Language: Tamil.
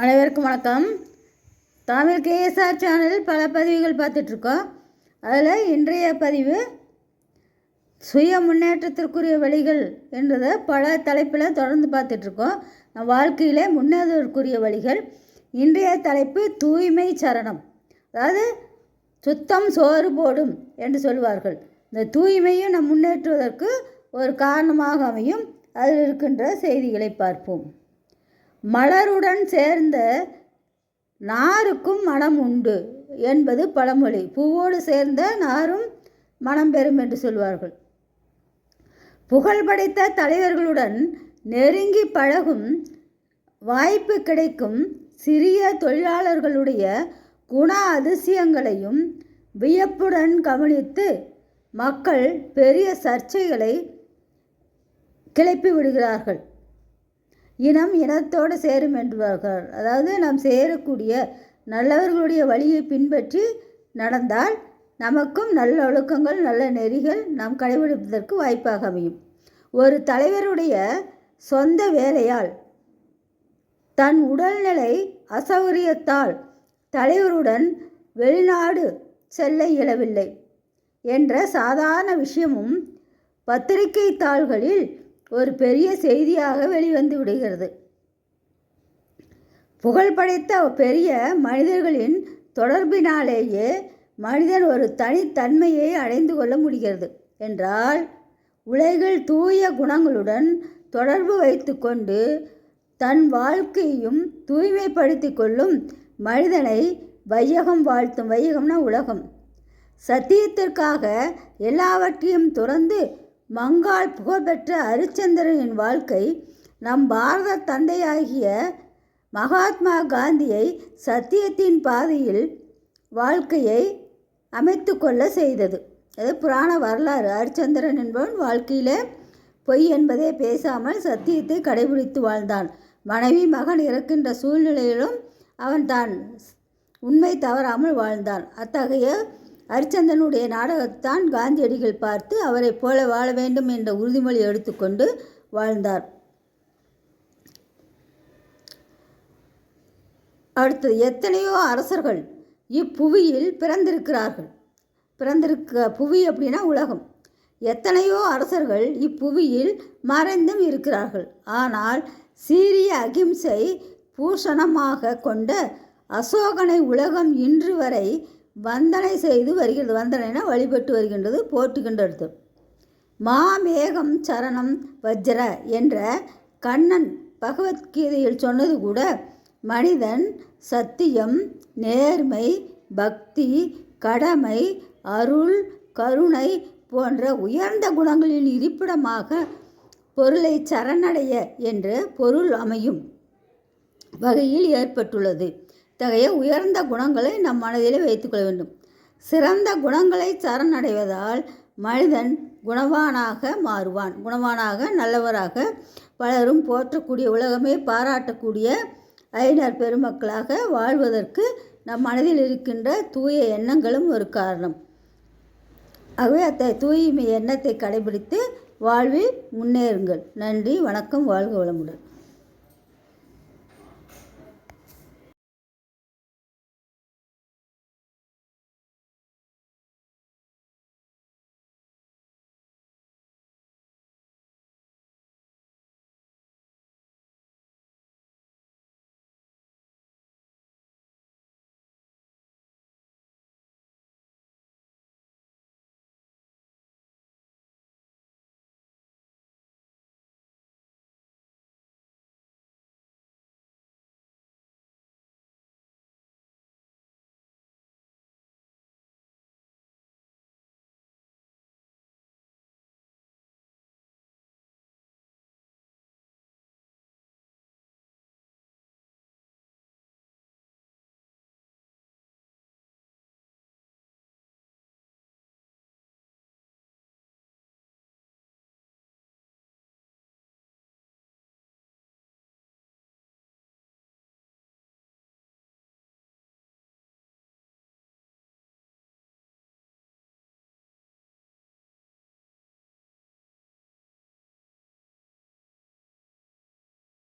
அனைவருக்கும் வணக்கம். தமிழ் கேஎஸ்ஆர் சேனலில் பல பதிவுகள் பார்த்துட்ருக்கோம். அதில் இன்றைய பதிவு சுய முன்னேற்றத்திற்குரிய வழிகள் என்றதை பல தலைப்பில் தொடர்ந்து பார்த்துட்ருக்கோம். நம் வாழ்க்கையிலே முன்னேறுவதற்குரிய வழிகள். இன்றைய தலைப்பு தூய்மை சரணம். அதாவது சுத்தம் சோறு போடும் என்று சொல்வார்கள். இந்த தூய்மையும் நம் முன்னேற்றுவதற்கு ஒரு காரணமாக அமையும். அதில் இருக்கின்ற செய்திகளை பார்ப்போம். மலருடன் சேர்ந்த நாருக்கும் மனம் உண்டு என்பது பழமொழி. பூவோடு சேர்ந்த நாரும் மனம் பெறும் என்று சொல்வார்கள். புகழ் படைத்த தலைவர்களுடன் நெருங்கி பழகும் வாய்ப்பு கிடைக்கும் சிறிய தொழிலாளர்களுடைய குண அதிசயங்களையும் வியப்புடன் கவனித்து மக்கள் பெரிய சர்ச்சைகளை கிளப்பி விடுகிறார்கள் இனம் இனத்தோடு சேரும் என்பார்கள். அதாவது நாம் சேரக்கூடிய நல்லவர்களுடைய வழியை பின்பற்றி நடந்தால் நமக்கும் நல்ல ஒழுக்கங்கள் நல்ல நெறிகள் நாம் கடைபிடிப்பதற்கு வாய்ப்பாக அமையும். ஒரு தலைவருடைய சொந்த வேலையால் தன் உடல்நிலை அசௌகரியத்தால் தலைவருடன் வெளிநாடு செல்ல இயலவில்லை என்ற சாதாரண விஷயமும் பத்திரிகை தாள்களில் ஒரு பெரிய செய்தியாக வெளிவந்து விடுகிறது. புகழ்படைத்த பெரிய மனிதர்களின் தொடர்பினாலேயே மனிதன் ஒரு தனித்தன்மையை அடைந்து கொள்ள முடிகிறது என்றால் உலகில் தூய குணங்களுடன் தொடர்பு வைத்துக்கொண்டு தன் வாழ்க்கையும் தூய்மைப்படுத்தி கொள்ளும் மனிதனை வையகம் வாழ்த்தும் வையகம்னா உலகம். சத்தியத்திற்காக எல்லாவற்றையும் துறந்து மங்கால் புகழ்பெற்ற ஹரிச்சந்திரனின் வாழ்க்கை நம் பாரத தந்தையாகிய மகாத்மா காந்தியை சத்தியத்தின் பாதையில் வாழ்க்கையை அமைத்து கொள்ள செய்தது. அது புராண வரலாறு. ஹரிச்சந்திரன் என்பவன் வாழ்க்கையில் பொய் என்பதே பேசாமல் சத்தியத்தை கடைபிடித்து வாழ்ந்தான். மனைவி மகன் இறக்கின்ற சூழ்நிலையிலும் அவன் தான் உண்மை தவறாமல் வாழ்ந்தான். அத்தகைய ஹரிச்சந்திரனுடைய நாடகத்தான் காந்தியடிகள் பார்த்து அவரை போல வாழ வேண்டும் என்ற உறுதிமொழி எடுத்துக்கொண்டு வாழ்ந்தார். அடுத்தது எத்தனையோ அரசர்கள் இப்புவியில் பிறந்திருக்கிறார்கள். பிறந்திருக்க புவி அப்படின்னா உலகம். எத்தனையோ அரசர்கள் இப்புவியில் மறைந்தும் இருக்கிறார்கள். ஆனால் சீரிய அகிம்சை பூஷணமாக கொண்ட அசோகனை உலகம் இன்று வரை வந்தனை செய்து வருகிறது வந்தனைனா வழிபட்டு வருகின்றது போற்றுகின்றது மாமேகம் சரணம் வஜ்ர என்ற கண்ணன் பகவத்கீதையில் சொன்னது கூட மனிதன் சத்தியம் நேர்மை பக்தி கடமை அருள் கருணை போன்ற உயர்ந்த குணங்களின் இருப்பிடமாக பொருளை சரணடைய என்று பொருள் அமையும் வகையில் ஏற்பட்டுள்ளது. இத்தகைய உயர்ந்த குணங்களை நம் மனதிலே வைத்துக்கொள்ள வேண்டும். சிறந்த குணங்களை சரணடைவதால் மனிதன் குணவானாக மாறுவான். குணவானாக நல்லவராக பலரும் போற்றக்கூடிய உலகமே பாராட்டக்கூடிய ஐநர் பெருமக்களாக வாழ்வதற்கு நம் மனதில் இருக்கின்ற தூய எண்ணங்களும் ஒரு காரணம். ஆகவே அத்த தூய்மை எண்ணத்தை கடைபிடித்து வாழ்வில் முன்னேறுங்கள். நன்றி வணக்கம் வாழ்க வளமுடன்.